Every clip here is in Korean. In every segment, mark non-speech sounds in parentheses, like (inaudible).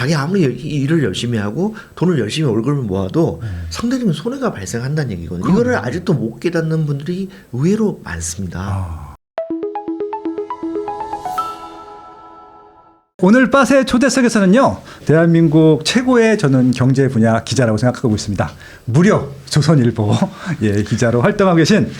자기 아무리 일- 일을 열심히 하고 돈을 열심히 월급을 모아도 상대적인 손해가 발생한다는 얘기거든요. 이거를 아직도 못 깨닫는 분들이 의외로 많습니다. 아. 오늘 빠세 초대석에서는요 대한민국 최고의 저는 경제 분야 기자라고 생각하고 있습니다. 무려 조선일보 (laughs) 예, 기자로 활동하고 계신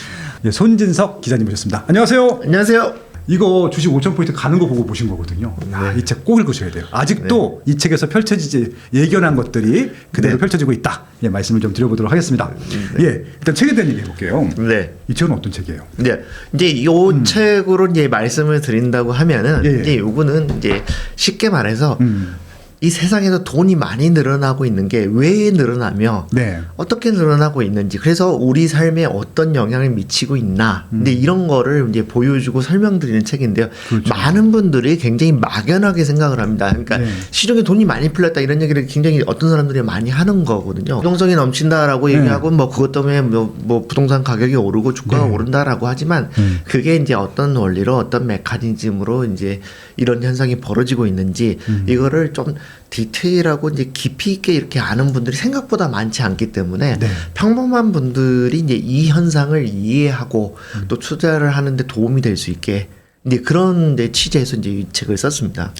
예, 손진석 기자님 모셨습니다. 안녕하세요. 안녕하세요. 이거 주식 5천 포인트 가는 거 보고 보신 거거든요. 네. 이책 꼭 읽으셔야 돼요. 아직도 이 책에서 펼쳐지지 예견한 것들이 그대로 네. 펼쳐지고 있다. 예, 말씀을 좀 드려보도록 하겠습니다. 예, 일단 책에 대한 얘기 해볼게요. 네. 이 책은 어떤 책이에요? 네. 이제 이 책으로 이제 말씀을 드린다고 하면은 음. 예, 예. 이제 요거는 이제 쉽게 말해서 음. 이 세상에서 돈이 많이 늘어나고 있는 게 왜 늘어나며 네. 어떻게 늘어나고 있는지 그래서 우리 삶에 어떤 영향을 미치고 있나 근데 이런 거를 이제 보여주고 설명드리는 책인데요 음. 그렇죠. 많은 분들이 굉장히 막연하게 생각을 합니다 그러니까 네. 시중에 돈이 많이 풀렸다 이런 얘기를 굉장히 어떤 사람들이 많이 하는 거거든요 부동산이 넘친다라고 네. 얘기하고 뭐 그것 때문에 뭐, 뭐 부동산 가격이 오르고 주가가 네. 오른다라고 하지만 음. 그게 이제 어떤 원리로 어떤 메커니즘으로 이제 이런 현상이 벌어지고 있는지 음. 이거를 좀 디테일하고 이제 깊이 있게 이렇게 아는 분들이 생각보다 많지 않기 때문에 네. 평범한 분들이 이제 이 현상을 이해하고 음. 또 투자를 하는데 도움이 될 수 있게 이제 그런 데 취재해서 이제 이 책을 썼습니다.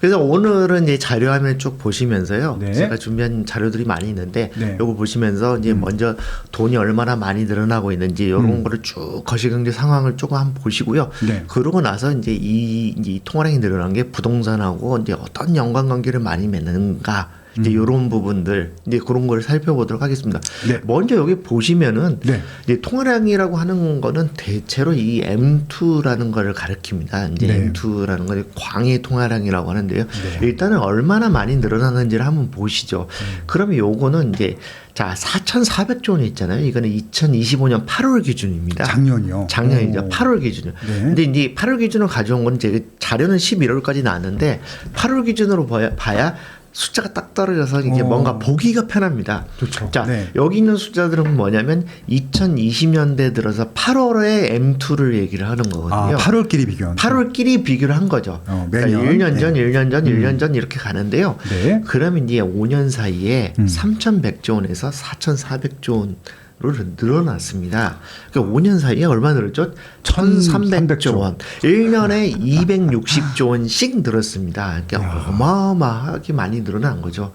그래서 오늘은 이제 자료 화면을 쭉 보시면서요. 네. 제가 준비한 자료들이 많이 있는데 네. 요거 보시면서 이제 먼저 돈이 얼마나 많이 늘어나고 있는지 이런 음. 거를 쭉 거시경제 상황을 조금 한번 보시고요. 네. 그러고 나서 이제 이, 이 통화량이 늘어난 게 부동산하고 이제 어떤 연관 관계를 많이 맺는가 이제 이런 부분들 이제 그런 걸 살펴보도록 하겠습니다. 음. 네. 먼저 여기 보시면은 네. 이제 통화량이라고 하는 거는 대체로 이 M2라는 거를 가리킵니다. 이제 네. M2라는 건 광의 통화량이라고 하는데요. 네. 일단은 얼마나 많이 늘어나는지를 한번 보시죠. 음. 그러면 요거는 이제 자 4,400조 원 있잖아요. 이거는 2025년 8월 기준입니다. 작년이요. 작년이죠. 오. 8월 기준으로. 네. 근데 이제 8월 기준으로 가져온 건 이제 자료는 11월까지 나왔는데 8월 기준으로 봐야, 봐야 숫자가 딱 떨어져서 이게 어. 뭔가 보기가 편합니다. 좋죠. 자, 네. 여기 있는 숫자들은 뭐냐면 2020년대 들어서 8월에 M2를 얘기를 하는 아, 거거든요. 8월끼리 비교한. 8월끼리 비교를 한 거죠. 어, 그러니까 매년. 1년 전, 네. 1년 전, 1년 전 이렇게 가는데요. 네. 그러면 이제 5년 사이에 음. 3,100조 원에서 4,400조 원으 로 늘어났습니다. 그러니까 5년 사이에 얼마 늘었죠? 1,300조 원. 1년에 260조 원씩 늘었습니다. 그러니까 어마어마하게 많이 늘어난 거죠.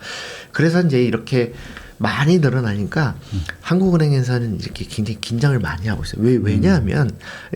그래서 이제 이렇게 많이 늘어나니까 한국은행에서는 이렇게 굉장히 긴장을 많이 하고 있어요. 왜, 왜냐하면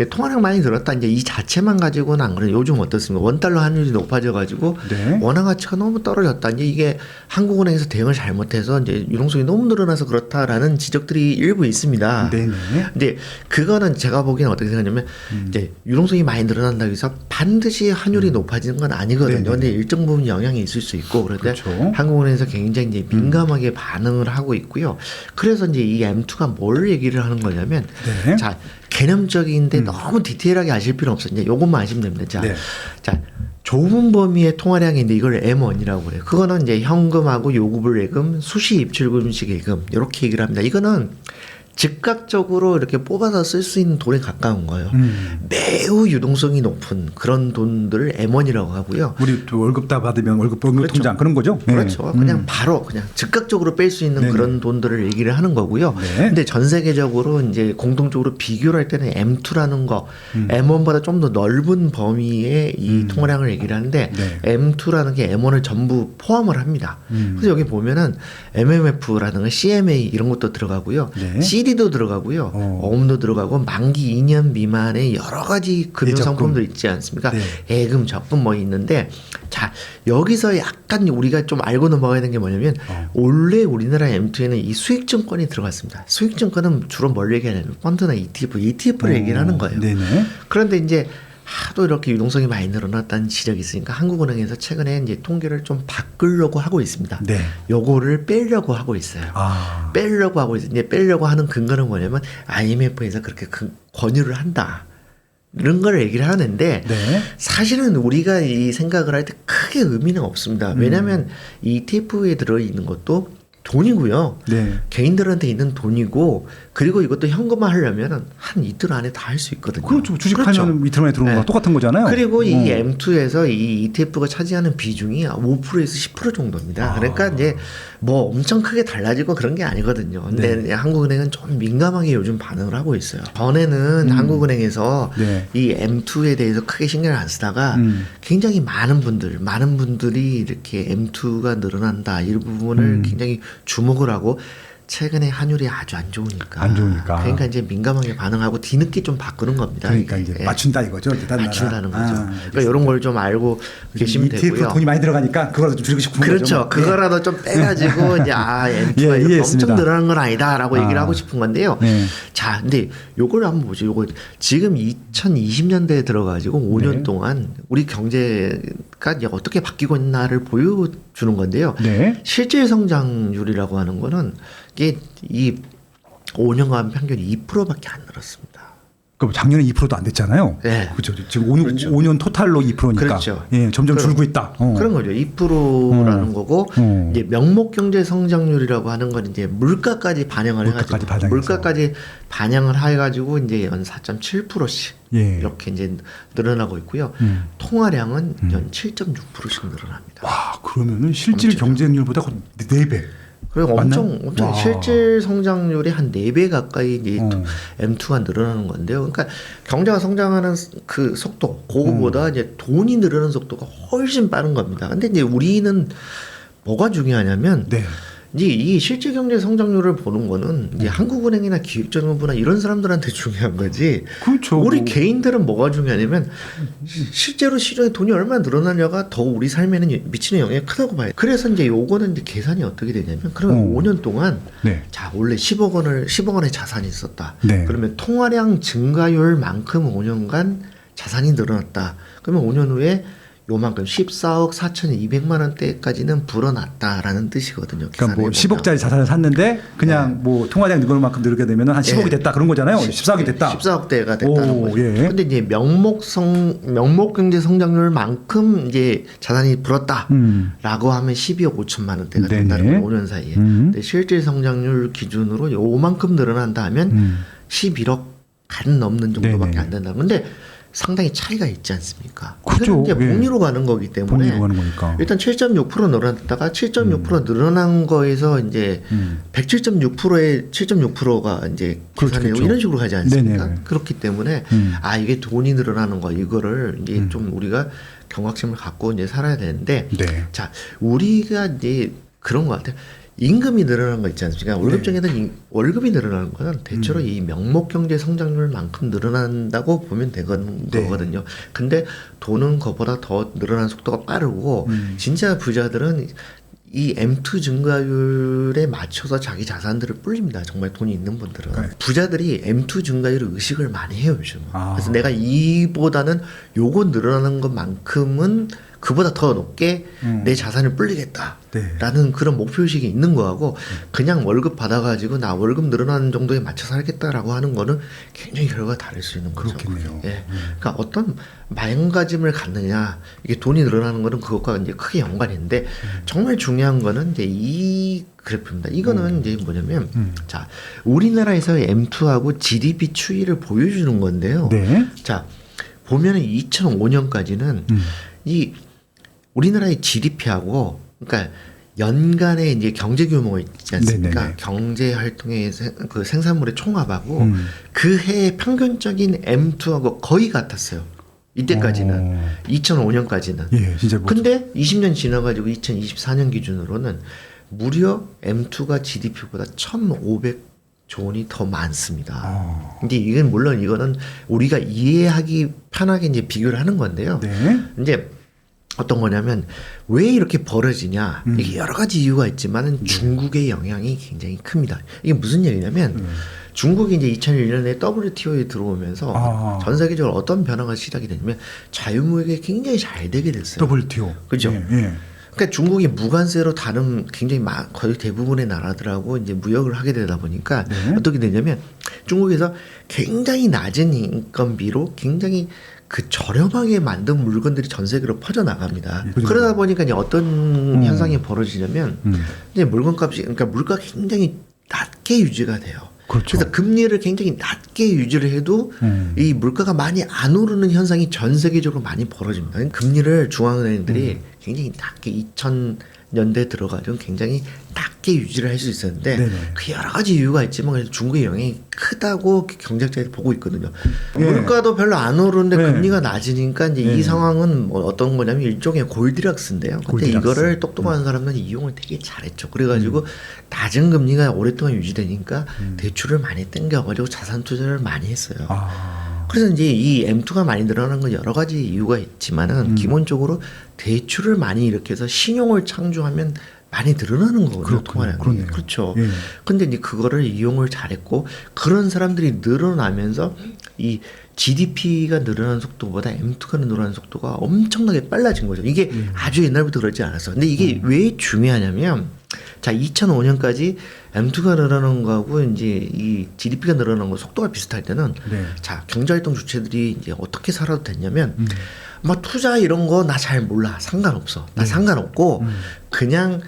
통화량 많이 늘었다. 이제 이 자체만 가지고는 안 그래요. 요즘 어떻습니까? 원 달러 환율이 높아져 가지고 네. 원화 가치가 너무 떨어졌다. 이제 이게 한국은행에서 대응을 잘못해서 이제 유동성이 너무 늘어나서 그렇다라는 지적들이 일부 있습니다. 네네. 근데 그거는 제가 보기에는 어떻게 생각하냐면 이제 유동성이 많이 늘어난다고 해서 반드시 환율이 높아지는 건 아니거든요. 음. 네네. 근데 일정 부분 영향이 있을 수 있고 그런데 그렇죠. 한국은행에서 굉장히 이제 민감하게 반응을 하고 있고요. 그래서 이제 이 M2가 뭘 얘기를 하는 거냐면 네. 음. 자 개념적인데 너무 디테일하게 아실 필요 없어요. 이제 요것만 아시면 됩니다. 자, 네. 자 좁은 범위의 통화량인데 이걸 M1이라고 그래요. 그거는 이제 현금하고 요구불예금, 수시 입출금식 예금 이렇게 얘기를 합니다. 이거는 즉각적으로 이렇게 뽑아서 쓸 수 있는 돈에 가까운 거예요. 음. 매우 유동성이 높은 그런 돈들을 M1이라고 하고요. 우리 또 월급 다 받으면 월급 월급 그렇죠. 통장 그런 거죠? 네. 그렇죠. 음. 그냥 바로 그냥 즉각적으로 뺄 수 있는 네네. 그런 돈들을 얘기를 하는 거고요. 네. 근데 전 세계적으로 이제 공통적으로 비교를 할 때는 M2라는 거, 음. M1보다 좀 더 넓은 범위의 이 통화량을 얘기를 하는데 네. M2라는 게 M1을 전부 포함을 합니다. 음. 그래서 여기 보면은 MMF라든가 CMA 이런 것도 들어가고요. 네. CD 도 들어가고요. 어. 어음도 들어가고 만기 2년 미만의 여러 가지 금융 예적금. 상품들 있지 않습니까? 네. 예금, 적금 뭐 있는데 자 여기서 약간 우리가 좀 알고 넘어가야 되는 게 뭐냐면 어. 원래 우리나라 M2에는 이 수익증권이 들어갔습니다. 수익증권은 주로 뭘 얘기하냐면 펀드나 ETF, ETF를 얘기를 하는 거예요. 어, 네네. 그런데 이제 하도 이렇게 유동성이 많이 늘어났다는 지적이 있으니까 한국은행에서 최근에 이제 통계를 좀 바꾸려고 하고 있습니다. 네. 요거를 빼려고 하고 있어요. 아. 빼려고 하고 있어요. 이제 빼려고 하는 근거는 뭐냐면 IMF에서 그렇게 그 권유를 한다. 이런 걸 얘기를 하는데 네. 사실은 우리가 이 생각을 할 때 크게 의미는 없습니다. 음. 왜냐하면 이 ETF에 들어 있는 것도 돈이고요. 네. 개인들한테 있는 돈이고 그리고 이것도 현금화 하려면은 한 이틀 안에 다 할 수 있거든요. 그렇죠. 주식 그렇죠. 이틀 만에 들어오는 네. 거 똑같은 거잖아요. 그리고 이 어. M2에서 이 ETF가 차지하는 비중이 5%에서 10% 정도입니다. 아. 그러니까 이제 뭐 엄청 크게 달라지고 그런 게 아니거든요. 근데 네. 한국은행은 좀 민감하게 요즘 반응을 하고 있어요. 전에는 음. 한국은행에서 네. 이 M2에 대해서 크게 신경을 안 쓰다가 음. 굉장히 많은 분들, 많은 분들이 이렇게 M2가 늘어난다 이 부분을 음. 굉장히 주목을 하고 최근에 환율이 아주 안 좋으니까. 안 좋으니까. 그러니까 이제 민감하게 반응하고 뒤늦게 좀 바꾸는 겁니다. 그러니까 이게. 이제 예. 맞춘다 이거죠. 맞춘다는 거죠. 아, 그러니까. 이런 걸 좀 알고 계시면 되고요. 돈이 많이 들어가니까 그거라도 좀 줄이고 싶은 거죠. 그렇죠. 뭐. 그거라도 좀 빼가지고 (laughs) 이제 아 예, 엔트가 이해했습니다. 엄청 늘어난 건 아니다라고 아. 얘기를 하고 싶은 건데요. 네. 자, 근데 요걸 한번 보죠. 요거 지금 2020년대에 들어가지고 5년 네. 동안 우리 경제가 이제 어떻게 바뀌고 있나를 보여주는 건데요. 네. 실질 성장률이라고 하는 거는 이게 이 5년간 평균 2%밖에 안 늘었습니다. 그럼 작년에 2%도 안 됐잖아요. 네. 그렇죠. 지금 5년, 그렇죠. 5년 토탈로 2%니까. 그렇죠. 예, 점점 그럼- 줄고 있다. 어. 그런 거죠. 2%라는 거고 어. 이제 명목 경제 성장률이라고 하는 건 이제 물가까지 반영을 물가까지 해가지고 반영해서. 물가까지 반영을 해가지고 이제 연 4.7%씩 예. 이렇게 이제 늘어나고 있고요. 음. 통화량은 연 7.6%씩 늘어납니다. 와, 그러면은 실질. 경쟁률보다 거의 4배. 그리고 맞나요? 엄청 엄청 와. 실질 성장률이 한 4배 가까이 이제 어. M2가 늘어나는 건데요. 그러니까 경제가 성장하는 그 속도, 그거보다 음. 이제 돈이 늘어나는 속도가 훨씬 빠른 겁니다. 근데 이제 우리는 뭐가 중요하냐면 네. 이제 이 실질 경제 성장률을 보는 거는 이제 한국은행이나 기획재정부나 이런 사람들한테 중요한 거지. 그렇죠. 우리 뭐. 개인들은 뭐가 중요하냐면 실제로 시중에 돈이 얼마나 늘어나냐가 더 우리 삶에는 미치는 영향이 크다고 봐요. 그래서 이제 요거는 이제 계산이 어떻게 되냐면 그러면 어. 5년 동안 네. 자 원래 10억 원을 10억 원의 자산이 있었다. 네. 그러면 통화량 증가율만큼 5년간 자산이 늘어났다. 그러면 5년 후에 요만큼 14억 4,200만 원대까지는 불어났다라는 뜻이거든요. 그러니까 뭐 계산해 보면. 10억짜리 자산을 샀는데 그냥 네. 뭐 통화량 늘어난 만큼 늘게 되면 한 10억이 예. 됐다 그런 거잖아요. 14억이 됐다. 14억대가 됐다는 오, 거죠. 예. 근데 이제 명목성 명목 경제 성장률만큼 이제 자산이 불었다. 음. 라고 하면 12억 5천만 원대가 네네. 된다는 거예요. 5년 사이에. 음. 근데 실질 성장률 기준으로 요만큼 늘어난다 하면 음. 11억 간 넘는 정도밖에 네네. 안 된다. 근데 상당히 차이가 있지 않습니까? 그죠. 이제 예. 복리로 가는 거기 때문에 복리로 가는 거니까. 일단 7.6% 늘어났다가 7.6% 늘어난 거에서 이제 음. 107.6%의 7.6%가 이제 그렇죠, 계산해 그렇죠. 이런 식으로 가지 않습니까? 네네. 그렇기 때문에 음. 아 이게 돈이 늘어나는 거 이거를 이제 음. 좀 우리가 경각심을 갖고 이제 살아야 되는데 네. 자 우리가 이제 그런 것 같아요. 임금이 늘어나는 거 있지 않습니까? 월급 네. 중에는 이- 월급이 늘어나는 거는 음. 대체로 이 명목 경제 성장률만큼 늘어난다고 보면 되는 네. 거거든요. 근데 돈은 그보다 더 늘어나는 속도가 빠르고 음. 진짜 부자들은 이 M2 증가율에 맞춰서 자기 자산들을 불립니다. 정말 돈이 있는 분들은 네. 부자들이 M2 증가율을 의식을 많이 해요 요즘. 아. 그래서 내가 이보다는 요거 늘어나는 것만큼은 그보다 더 높게 음. 내 자산을 불리겠다. 네. 라는 그런 목표의식이 있는 거하고 그냥 월급 받아가지고 나 월급 늘어나는 정도에 맞춰 살겠다라고 하는 거는 굉장히 결과가 다를 수 있는 거죠. 그렇겠네요. 음. 예. 그러니까 어떤 마음가짐을 갖느냐 이게 돈이 늘어나는 거는 그것과 이제 크게 연관이 있는데 음. 정말 중요한 거는 이제 이 그래프입니다. 이거는 이제 뭐냐면 음. 자 우리나라에서의 M2하고 GDP 추이를 보여주는 건데요. 네. 자 보면은 2005년까지는 음. 이 우리나라의 GDP하고 그러니까 연간의 이제 경제 규모가 있지 않습니까? 네네네. 경제 활동의 세- 그 생산물의 총합하고 음. 그 해의 평균적인 M2하고 거의 같았어요. 이때까지는 어. 2005년까지는. 예, 진짜 뭐 근데 20년 지나가지고 2024년 기준으로는 무려 M2가 GDP보다 1,500조 원이 더 많습니다. 어. 근데 이건 물론 이거는 우리가 이해하기 편하게 이제 비교를 하는 건데요. 네. 이제 어떤 거냐면 왜 이렇게 벌어지냐 음. 이게 여러 가지 이유가 있지만은 중국의 영향이 굉장히 큽니다. 이게 무슨 얘기냐면 음. 중국이 이제 2001년에 WTO에 들어오면서 아. 전 세계적으로 어떤 변화가 시작이 되냐면 자유무역이 굉장히 잘 되게 됐어요. WTO. 그죠? 예, 예. 그러니까 중국이 무관세로 다른 굉장히 마- 거의 대부분의 나라들하고 이제 무역을 하게 되다 보니까 네. 어떻게 되냐면 중국에서 굉장히 낮은 인건비로 굉장히 그 저렴하게 만든 물건들이 전 세계로 퍼져 나갑니다. 예, 그죠. 그러다 보니까 이제 어떤 음. 현상이 벌어지냐면 음. 이제 물건값이 그러니까 물가가 굉장히 낮게 유지가 돼요. 그렇죠. 래서 금리를 굉장히 낮게 유지를 해도 음. 이 물가가 많이 안 오르는 현상이 전 세계적으로 많이 벌어집니다. 금리를 중앙은행들이 음. 굉장히 낮게 2000 년대 들어가지고 굉장히 낮게 유지를 할 수 있었는데 네네. 그 여러 가지 이유가 있지만 그래도 중국의 영향이 크다고 경제학자들이 보고 있거든요. 예. 물가도 별로 안 오르는데 네. 금리가 낮으니까 이제 예. 이 상황은 뭐 어떤 거냐면 일종의 골디락스인데요. 근데 골디락스. 음. 이거를 똑똑한 사람들은 이용을 되게 잘했죠. 그래가지고 낮은 금리가 오랫동안 유지되니까 대출을 많이 땡겨가지고 자산 투자를 많이 했어요. 음. 아. 그래서 이제 이 M2가 많이 늘어난 건 여러 가지 이유가 있지만은 음. 기본적으로 대출을 많이 일으켜서 신용을 창조하면 많이 늘어나는 거거든요. 그렇군요. 통화량이. 그렇네요. 그렇죠. 예. 근데 이제 그거를 이용을 잘했고 그런 사람들이 늘어나면서 이 GDP가 늘어나는 속도보다 M2가 늘어나는 속도가 엄청나게 빨라진 거죠. 이게 예. 아주 옛날부터 그렇지 않았어. 근데 이게 음. 왜 중요하냐면 자 2005년까지 M2가 늘어나는 거하고 이제 이 GDP가 늘어나는 거 속도가 비슷할 때는 네. 자 경제활동 주체들이 이제 어떻게 살아도 됐냐면 음. 막 투자 이런 거 나 잘 몰라 상관없어 나 네. 상관없고 음. 그냥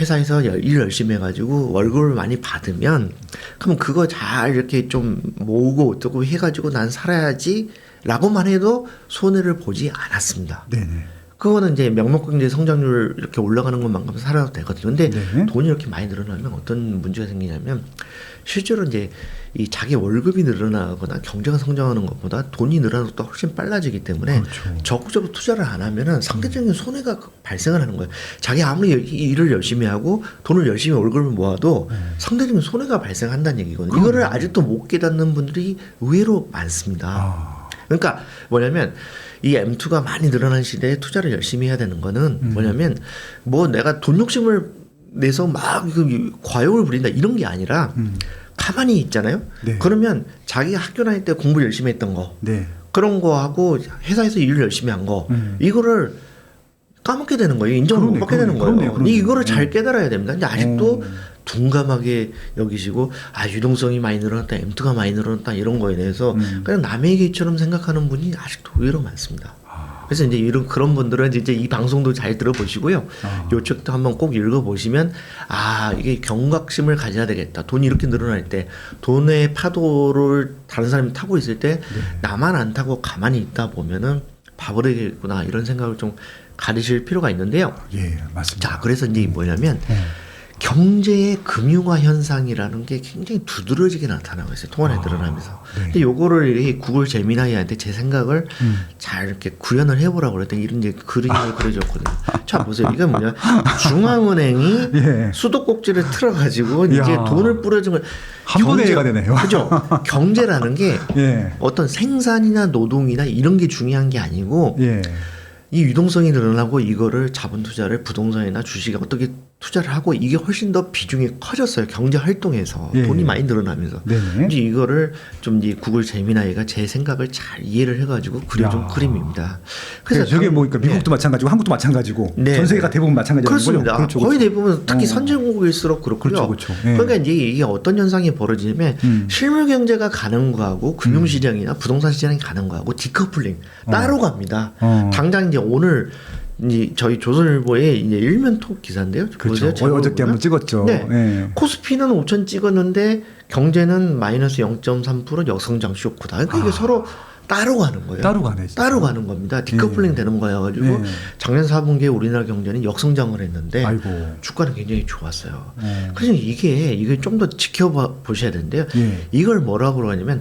회사에서 열- 일 열심히 해가지고 월급을 많이 받으면 그럼 그거 잘 이렇게 좀 모으고 어쩌고 해가지고 난 살아야지 라고만 해도 손해를 보지 않았습니다. 네네. 그거는 이제 명목경제 성장률 이렇게 올라가는 것만큼 살아도 되거든요. 근데 네. 돈이 이렇게 많이 늘어나면 어떤 문제가 생기냐면 실제로 이제 이 자기 월급이 늘어나거나 경제가 성장하는 것보다 돈이 늘어나는 것도 훨씬 빨라지기 때문에 그렇죠. 적극적으로 투자를 안 하면은 상대적인 손해가 발생을 하는 거예요. 자기 아무리 일- 일을 열심히 하고 돈을 열심히 월급을 모아도 상대적인 손해가 발생한다는 얘기거든요. 이거를 아직도 못 깨닫는 분들이 의외로 많습니다. 아. 그러니까 뭐냐면 이 M2가 많이 늘어난 시대에 투자를 열심히 해야 되는 거는 음. 뭐냐면 뭐 내가 돈 욕심을 내서 막 이거 과욕을 부린다 이런 게 아니라 음. 가만히 있잖아요. 네. 그러면 자기가 학교 다닐 때 공부 열심히 했던 거 네. 그런 거 하고 회사에서 일을 열심히 한거 음. 이거를 까먹게 되는 거예요. 인정을 그러네, 못 받게 되는 그러네, 거예요. 그러네, 그러네. 이거를 잘 음. 깨달아야 됩니다. 근데 아직도 음. 둔감하게 여기시고 아 유동성이 많이 늘어났다, M2가 많이 늘어났다 이런 거에 대해서 음. 그냥 남의 얘기처럼 생각하는 분이 아직도 의외로 많습니다. 아. 그래서 이제 이런 그런 분들은 이제 이 방송도 잘 들어보시고요. 아. 요 책도 한번 꼭 읽어보시면 아 이게 경각심을 가져야 되겠다. 돈이 이렇게 늘어날 때 돈의 파도를 다른 사람이 타고 있을 때 네. 나만 안 타고 가만히 있다 보면은 봐버리겠구나 이런 생각을 좀 가르실 필요가 있는데요. 예, 맞습니다. 자 그래서 이제 뭐냐면 네. 경제의 금융화 현상이라는 게 굉장히 두드러지게 나타나고 있어요. 통화에 아, 늘어나면서. 네. 근데 요거를 이 구글 제미나이한테 제 생각을 음. 잘 이렇게 구현을 해보라고 그랬더니 이런 이제 그림을 그려줬거든요. 자 보세요. 이건 뭐냐? 중앙은행이 (laughs) 예. 수도꼭지를 틀어가지고 이제 이야. 돈을 뿌려준 걸 경제- 해가 되네요. 그죠? (laughs) 경제라는 게 예. 어떤 생산이나 노동이나 이런 게 중요한 게 아니고 예. 이 유동성이 늘어나고 이거를 자본 투자를 부동산이나 주식에 어떻게 투자를 하고 이게 훨씬 더 비중이 커졌어요. 경제 활동에서 예. 돈이 많이 늘어나면서. 네네. 이제 이거를 좀 이제 구글 제미나이가 제 생각을 잘 이해를 해가지고 그려준 야. 그림입니다. 그래서 저게 당- 뭐 그러니까 미국도 마찬가지고 한국도 마찬가지고 네. 전 세계가 대부분 마찬가지라는 그렇습니다. 그렇죠, 거의 그렇죠. 대부분 특히 어. 선진국일수록 그렇고요. 그렇죠, 그렇죠. 예. 그러니까 이제 이게 어떤 현상이 벌어지냐면 음. 실물 경제가 가는 거하고 금융 시장이나 부동산 시장이 가는 거하고 디커플링 따로 갑니다. 어. 당장 이제 오늘 이제 저희 조선일보의 이제 일면 톡 기사인데요. 그렇죠. 어저께. 한번 찍었죠. 네. 예. 코스피는 5천 찍었는데 경제는 마이너스 0.3% 역성장 쇼크다. 그러니까 이게 서로 따로 가는 거예요. 아. 따로 가네. 진짜. 따로 가는 겁니다. 디커플링 예. 되는 거여 가지고 예. 작년 4분기에 우리나라 경제는 역성장을 했는데 아이고. 주가는 굉장히 좋았어요. 어. 그래서 이게 이게 좀 더 지켜봐 보셔야 되는데요. 예. 이걸 뭐라고 그러냐면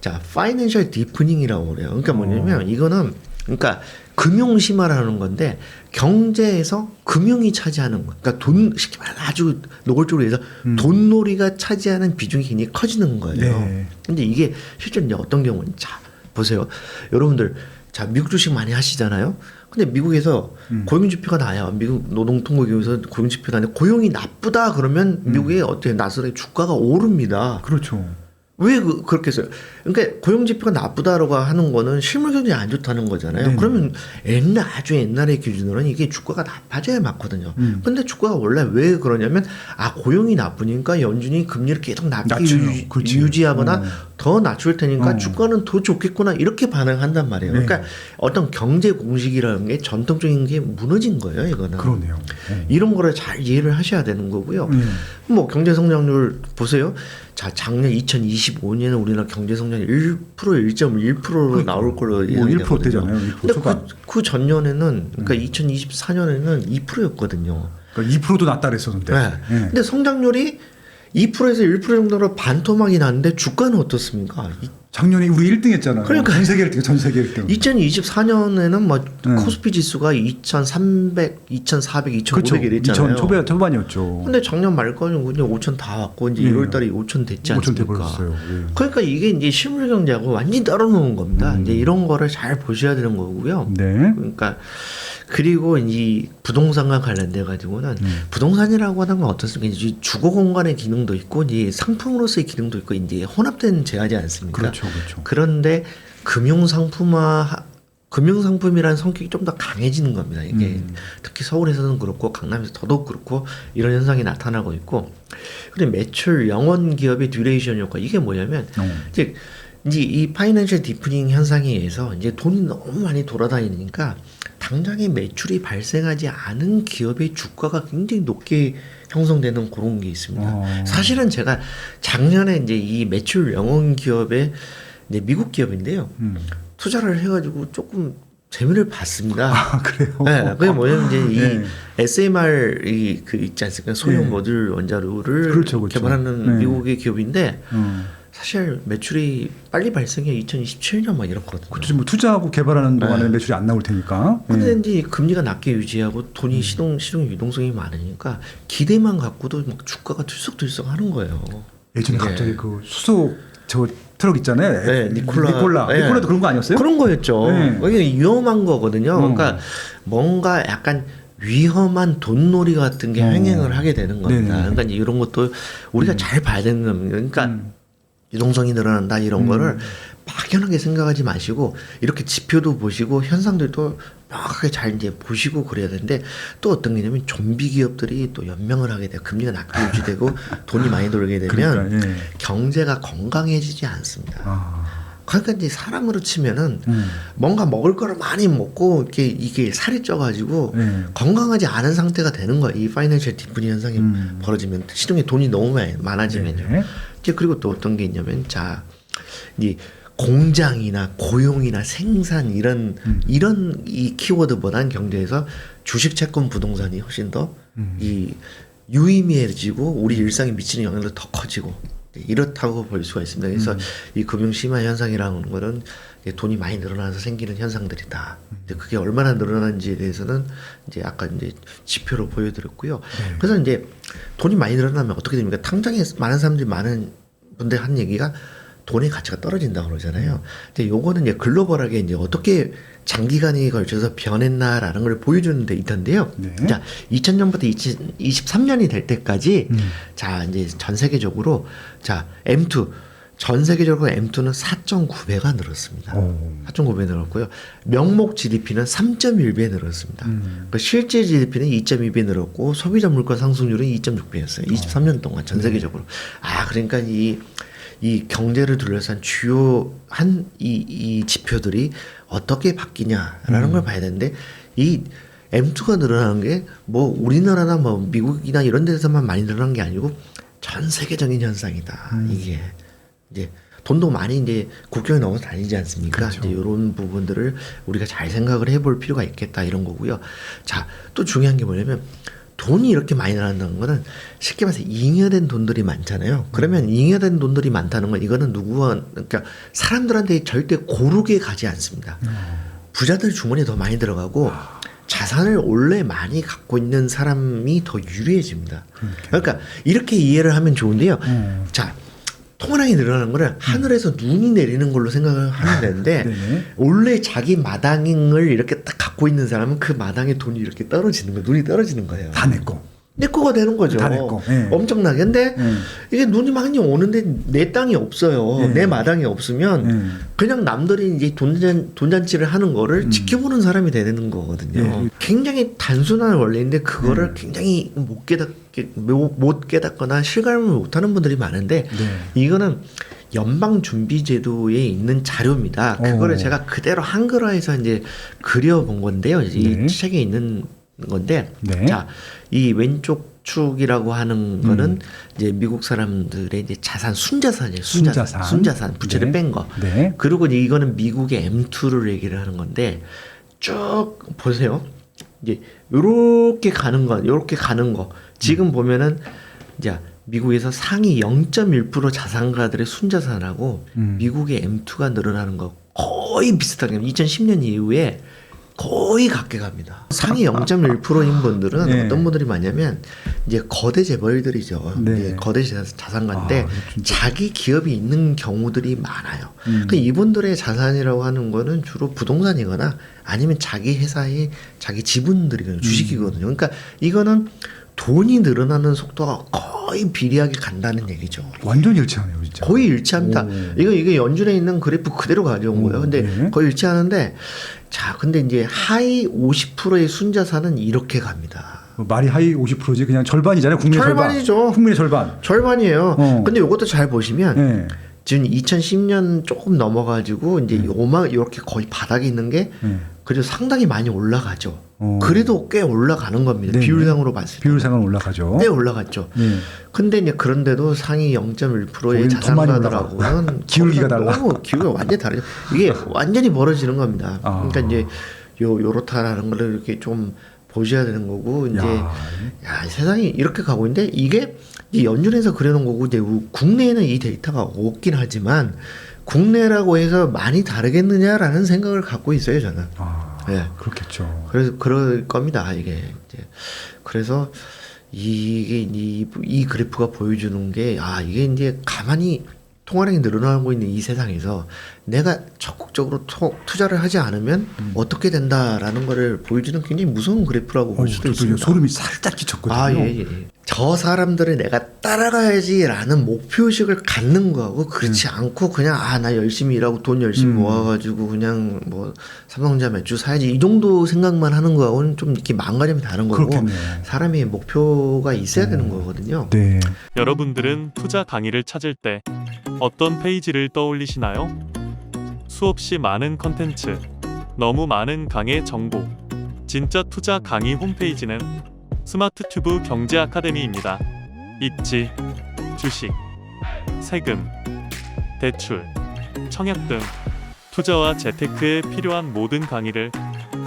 자 파이낸셜 디프닝이라고 그래요. 그러니까 뭐냐면 어. 이거는 그러니까 금융 심화라는 건데 경제에서 금융이 차지하는 거. 그러니까 돈 쉽게 말해 아주 노골적으로 해서 음. 돈놀이가 차지하는 비중이 굉장히 커지는 거예요. 네. 근데 이게 실제로 이제 어떤 경우는 자 보세요. 여러분들 자 미국 주식 많이 하시잖아요. 근데 미국에서 음. 고용 지표가 나요. 미국 노동통계기에서 고용 지표가 나는데 고용이 나쁘다 그러면 음. 미국의 어떻게 나스닥 주가가 오릅니다. 그렇죠. 왜 그, 그렇게 했어요? 그러니까 고용 지표가 나쁘다라고 하는 거는 실물 경제에 안 좋다는 거잖아요. 네네. 그러면 옛날 아주 옛날의 기준으로는 이게 주가가 나빠져야 맞거든요. 음. 근데 주가가 원래 왜 그러냐면 아 고용이 나쁘니까 연준이 금리를 계속 낮게 낮춰요. 유지, 그렇지. 유지하거나 어. 더 낮출 테니까 어. 주가는 더 좋겠구나 이렇게 반응한단 말이에요. 네. 그러니까 어떤 경제 공식이라는 게 전통적인 게 무너진 거예요. 이거는 그러네요. 어. 이런 거를 잘 이해를 하셔야 되는 거고요. 음. 뭐 경제 성장률 보세요. 자 작년 2025년에 우리나라 경제 성장이 1% 1.1%로 나올 걸로 뭐 예상이 1% 대잖아요. 1% 근데. 그, 그 전년에는 그러니까 2024년에는 2%였거든요. 그러니까 2%도 낮다 그랬었는데. 네. 예. 근데 성장률이 2%에서 1% 정도로 반토막이 났는데 주가는 어떻습니까? 이- 작년에 우리 1등 했잖아요. 그러니까. 전 세계 1등, 전 세계 1등. 2024년에는 뭐 네. 코스피 지수가 2,300, 2,400, 2,500 그렇죠. 이랬잖아요. 2000 초반 초반이었죠. 근데 작년 말까지는 그냥 5천 다 왔고 이제 예. 1월 달에 5천 됐지 5천 돼 않습니까? 버렸어요. 예. 그러니까 이게 이제 실물 경제하고 완전히 노는 겁니다. 음. 이제 이런 거를 잘 보셔야 되는 거고요. 네. 그러니까 그리고 이 부동산과 관련돼 가지고는 음. 부동산이라고 하는 건 어떻습니까? 이제 주거 공간의 기능도 있고 이제 상품으로서의 기능도 있고 이제 혼합된 제하지 않습니까? 그렇죠, 그렇죠. 그런데 금융 상품화 금융 상품이라는 성격이 좀 더 강해지는 겁니다. 이게 음. 특히 서울에서는 그렇고 강남에서 더더욱 그렇고 이런 현상이 나타나고 있고 그리고 매출 영원 기업의 듀레이션 효과 이게 뭐냐면 어. 이제 이제 이 파이낸셜 디프닝 현상에 의해서 이제 돈이 너무 많이 돌아다니니까 당장에 매출이 발생하지 않은 기업의 주가가 굉장히 높게 형성되는 그런 게 있습니다. 어. 사실은 제가 작년에 이제 이 매출 영원 기업의 이제 미국 기업인데요. 음. 투자를 해가지고 조금 재미를 봤습니다. 아, 그래요. 네, 그게 뭐냐면 이제 이 네. SMR 이그 있지 않습니까? 소형 네. 모듈 원자로를 그렇죠, 그렇죠. 개발하는 네. 미국의 기업인데 음. 사실 매출이 빨리 발생해 2027년 막 이렇거든요. 그렇죠. 뭐 투자하고 개발하는 동안에 네. 매출이 안 나올 테니까. 근데 예. 이제 금리가 낮게 유지하고 돈이 음. 시동 시동 유동성이 많으니까 기대만 갖고도 막 주가가 들썩들썩 하는 거예요. 예전에 네. 갑자기 그 수소 저 트럭 있잖아요. 네, 니콜라. 니콜라. 네. 니콜라도 그런 거 아니었어요? 그런 거였죠. 네. 이게 위험한 거거든요. 음. 그러니까 뭔가 약간 위험한 돈놀이 같은 게 어. 횡행을 하게 되는 겁니다. 네네. 그러니까 이런 것도 우리가 잘 봐야 되는 겁니다. 그러니까 음. 유동성이 늘어난다 이런 음. 거를 막연하게 생각하지 마시고 이렇게 지표도 보시고 현상들도 명확하게 잘 이제 보시고 그래야 되는데 또 어떤 게 있냐면 좀비 기업들이 또 연명을 하게 돼요. 금리가 낮게 유지되고 (laughs) 돈이 많이 돌게 되면 그러니까, 예. 경제가 건강해지지 않습니다. 아. 그러니까 이제 사람으로 치면은 음. 뭔가 먹을 거를 많이 먹고 이렇게 이게 살이 쪄가지고 네. 건강하지 않은 상태가 되는 거예요. 이 파이낸셜 디프니 현상이 음. 벌어지면 시중에 돈이 너무 많아지면요. 네. 이제 그리고 또 어떤 게 있냐면 자, 이 공장이나 고용이나 생산 이런 음. 이런 이 키워드보다는 경제에서 주식, 채권, 부동산이 훨씬 더 음. 이 유의미해지고 우리 일상에 미치는 영향도 더 커지고 이렇다고 볼 수가 있습니다. 그래서 음. 이 금융 심화 현상이라는 거는 돈이 많이 늘어나서 생기는 현상들이다. 근데 그게 얼마나 늘어난지에 대해서는 이제 아까 이제 지표로 보여드렸고요. 네. 그래서 이제 돈이 많이 늘어나면 어떻게 됩니까? 당장에 많은 사람들이 많은 분들 한 얘기가 돈의 가치가 떨어진다 그러잖아요. 근데 요거는 이제 글로벌하게 이제 어떻게 장기간에 걸쳐서 변했나라는 걸 보여주는 데 있던데요. 네. 자, 2000년부터 2023년이 될 때까지 음. 자, 이제 전 세계적으로 자, M2 전 세계적으로 M2는 4.9배가 늘었습니다. 오. 4.9배 늘었고요. 명목 GDP는 3.1배 늘었습니다. 음. 그 실제 GDP는 2.2배 늘었고 소비자 물가 상승률은 2.6배였어요. 23년 동안 전 세계적으로. 아, 그러니까 이, 이 경제를 둘러싼 주요한 이, 이 지표들이 어떻게 바뀌냐라는 음. 걸 봐야 되는데 이 M2가 늘어나는 게 뭐 우리나라나 뭐 미국이나 이런 데서만 많이 늘어난 게 아니고 전 세계적인 현상이다. 음. 이게 이제 돈도 많이 이제 국경에 넘어서 다니지 않습니까? 그렇죠. 이제 이런 부분들을 우리가 잘 생각을 해볼 필요가 있겠다 이런 거고요. 자, 또 중요한 게 뭐냐면 돈이 이렇게 많이 늘어난다는 거는 쉽게 말해서 잉여된 돈들이 많잖아요. 그러면 잉여된 돈들이 많다는 건 이거는 누구와 그러니까 사람들한테 절대 고르게 가지 않습니다. 부자들 주머니에 더 많이 들어가고 자산을 원래 많이 갖고 있는 사람이 더 유리해집니다. 그러니까 이렇게 이해를 하면 좋은데요. 음. 자, 통화량이 늘어나는 거는 하늘에서 눈이 내리는 걸로 생각을 하면 되는데 네네. 원래 자기 마당을 이렇게 딱 갖고 있는 사람은 그 마당에 돈이 이렇게 떨어지는 거예요. 눈이 떨어지는 거예요. 다 냈고. 내 거가 되는 거죠. 다 내 거. 예. 엄청나게. 근데 예. 이게 눈이 많이 오는데 내 땅이 없어요. 예. 내 마당이 없으면 예. 그냥 남들이 이제 돈잔, 돈잔치를 하는 거를 음. 지켜보는 사람이 되는 거거든요. 예. 굉장히 단순한 원리인데 그거를 음. 굉장히 못 깨닫게 못, 못 깨닫거나 실감을 못 하는 분들이 많은데 네. 이거는 연방 준비 제도에 있는 자료입니다. 그거를 오. 제가 그대로 한글화해서 이제 그려본 건데요. 이 네. 책에 있는 건데 네. 자, 이 왼쪽 축이라고 하는 거는 음. 이제 미국 사람들의 이제 자산 순자산이에요. 순자산. 순자산. 순자산 부채를 네. 뺀 거. 네. 그리고 이제 이거는 미국의 M2를 얘기를 하는 건데 쭉 보세요. 이제 요렇게 가는 거, 요렇게 가는 거. 지금 음. 보면은 이제 미국에서 상위 0.1% 자산가들의 순자산하고 음. 미국의 M2가 늘어나는 거 거의 비슷하게 2010년 이후에 거의 같게 갑니다. 상위 0.1%인 분들은 네. 어떤 분들이 많냐면 이제 거대 재벌들이죠. 네. 이제 거대 자- 자산가인데 아, 진짜. 자기 기업이 있는 경우들이 많아요. 음. 그 이분들의 자산이라고 하는 거는 주로 부동산이거나 아니면 자기 회사의 자기 지분들이거든요. 음. 주식이거든요. 그러니까 이거는 돈이 늘어나는 속도가 거의 비례하게 간다는 얘기죠. 완전 일치하네요, 진짜. 거의 일치합니다. 오. 이거 이게 연준에 있는 그래프 그대로 가져온 오, 거예요. 근데 네. 거의 일치하는데 자, 근데 이제 하위 50%의 순자산은 이렇게 갑니다. 뭐 말이 하이 50%지 그냥 절반이잖아요. 국민의 절반이죠. 절반. 국민의 절반. 절반이에요. 어. 근데 이것도 잘 보시면 네. 지금 2010년 조금 넘어가지고 이제 요마 이렇게 거의 바닥에 있는 게 네. 그래도 상당히 많이 올라가죠. 어. 그래도 꽤 올라가는 겁니다. 네네. 비율상으로 봤을 때. 비율상은 올라가죠. 꽤 올라갔죠. 네. 근데 이제 그런데도 상위 0.1%의 거긴 더 많이 자산가들하고는 (laughs) 기울기가 달라. 너무 기울기가 완전히 다르죠. 이게 완전히 벌어지는 겁니다. 아. 그러니까 이제 요 요렇다라는 걸 이렇게 좀 보셔야 되는 거고 이제 야. 야, 세상이 이렇게 가고 있는데 이게 이 연준에서 그려놓은 거고 이제 우- 국내에는 이 데이터가 없긴 하지만 국내라고 해서 많이 다르겠느냐라는 생각을 갖고 있어요 저는. 아, 예. 그렇겠죠. 그래서 그럴 겁니다 이게 이제 그래서 이게 이, 이 그래프가 보여주는 게 아 이게 이제 가만히 통화량이 늘어나고 있는 이 세상에서 내가 적극적으로 투, 투자를 하지 않으면 어떻게 된다라는 거를 보여주는 굉장히 무서운 그래프라고 볼 어, 수도 저도 이제 있습니다. 소름이 살짝 끼쳤거든요. 아, 예, 예. 저 사람들을 내가 따라가야지라는 목표의식을 갖는 거하고 그렇지 음. 않고 그냥 아, 나 열심히 일하고 돈 열심히 음. 모아가지고 그냥 뭐 삼성전자 매주 사야지 이 정도 생각만 하는 거하고는 좀 이렇게 망가짐이 다른 거고 그렇겠네요. 사람이 목표가 있어야 되는 거거든요. 네. 여러분들은 투자 강의를 찾을 때 어떤 페이지를 떠올리시나요? 수없이 많은 컨텐츠, 너무 많은 강의 정보. 진짜 투자 강의 홈페이지는 스마트 튜브 경제 아카데미입니다. 입지, 주식, 세금, 대출, 청약 등 투자와 재테크에 필요한 모든 강의를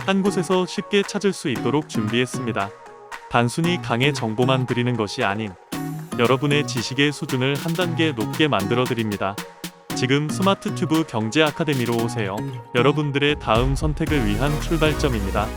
한 곳에서 쉽게 찾을 수 있도록 준비했습니다. 단순히 강의 정보만 드리는 것이 아닌 여러분의 지식의 수준을 한 단계 높게 만들어 드립니다. 지금 스마트 튜브 경제 아카데미로 오세요. 여러분들의 다음 선택을 위한 출발점입니다.